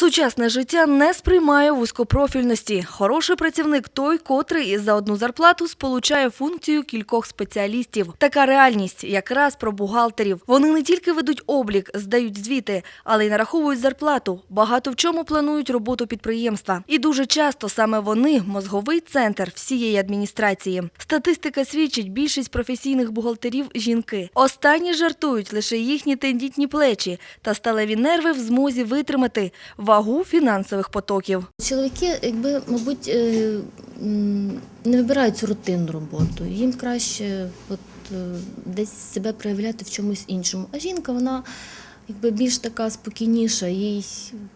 Сучасне життя не сприймає вузькопрофільності. Хороший працівник той, котрий за одну зарплату сполучає функцію кількох спеціалістів. Така реальність якраз про бухгалтерів. Вони не тільки ведуть облік, здають звіти, але й нараховують зарплату. Багато в чому планують роботу підприємства. І дуже часто саме вони мозговий центр всієї адміністрації. Статистика свідчить, більшість професійних бухгалтерів жінки. Останні жартують лише їхні тендітні плечі та сталеві нерви в змозі витримати вагу фінансових потоків. Чоловіки, якби, мабуть, е, не вибирають цю рутинну роботу. Їм краще от, е, десь себе проявляти в чомусь іншому. А жінка, вона якби більш така спокійніша, їй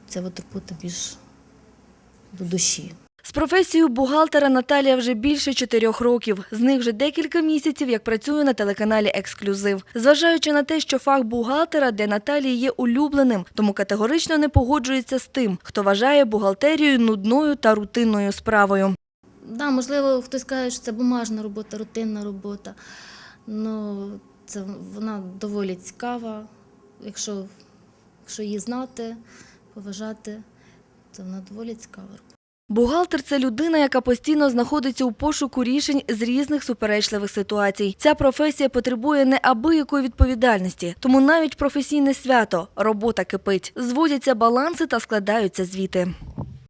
ця от робота більш до душі. З професією бухгалтера Наталія вже більше чотирьох років. З них вже декілька місяців, як працює на телеканалі Ексклюзив. Зважаючи на те, що фах бухгалтера для Наталії є улюбленим, тому категорично не погоджується з тим, хто вважає бухгалтерію нудною та рутинною справою. Да, можливо, хтось каже, що це бумажна робота, рутинна робота. Ну, це вона доволі цікава. Якщо, якщо її знати, поважати, то вона доволі цікава робота. Бухгалтер це людина, яка постійно знаходиться у пошуку рішень з різних суперечливих ситуацій. Ця професія потребує неабиякої відповідальності, тому навіть професійне свято робота кипить. Зводяться баланси та складаються звіти.